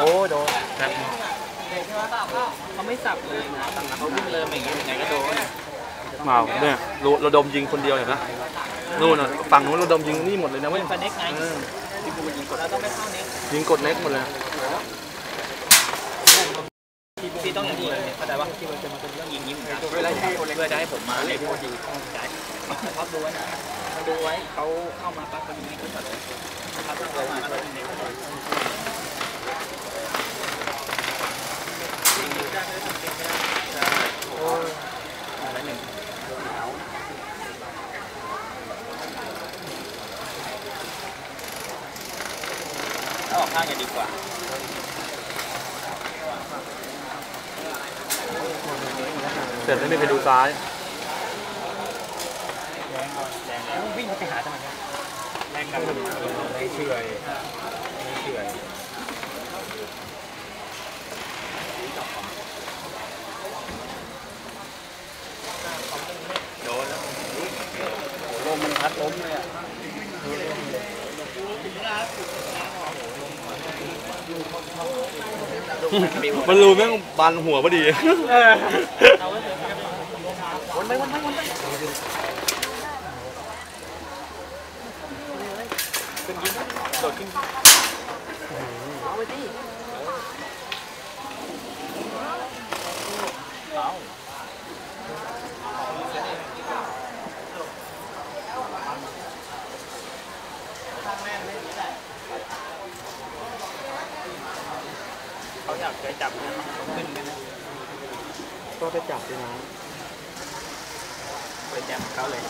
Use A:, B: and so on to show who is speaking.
A: โอ้โดนครับ
B: เขาไม่สับเลยนะเขาวิ่งเลยอย่างงี้ยังไงก็โดนเมา
C: เนี่ยเราดมยิงคนเดียวเห็นไหมนู่นน่ะฝั่งนู้นเราดมยิงนี่หมดเลยนะเว้ย
B: เป็เน็กไงที่กูยิงกดเราต้องไม่เข้าเน็ก
C: ยิงกดเน็กหมดเลย
B: พี่ต้องอย่างนี้เข้าใจว่าที่มจะมาเป็นเรื่องยิงยิ้มเพื่อจะให้เพื่อจะให้ผมมาเลยพูดดีเข้าดูไว้ดูไว้เขาเข้ามาปั๊บคนนี้ ออกข้างกันดีกว่า
C: เสร็จแล้วมีไปดูซ้าย
B: แรงแรงแล้ววิ่งไปหาทำไมเนี่ยแรงกันไม่เฉยไม่เฉยโดนแล้วลมมันพัดล้มเลยอะ
C: มันรูแม่งบานหัวพอดี
B: วนไปวนไปวนไปขึ้นยิงโดดขึ้นเอาไปดิเอา เขาอยากเคยจับเนี่ยเขาขึ้นกันนะ
C: ก็ไปจับด้วยนะ
B: เคยจับเขาเลย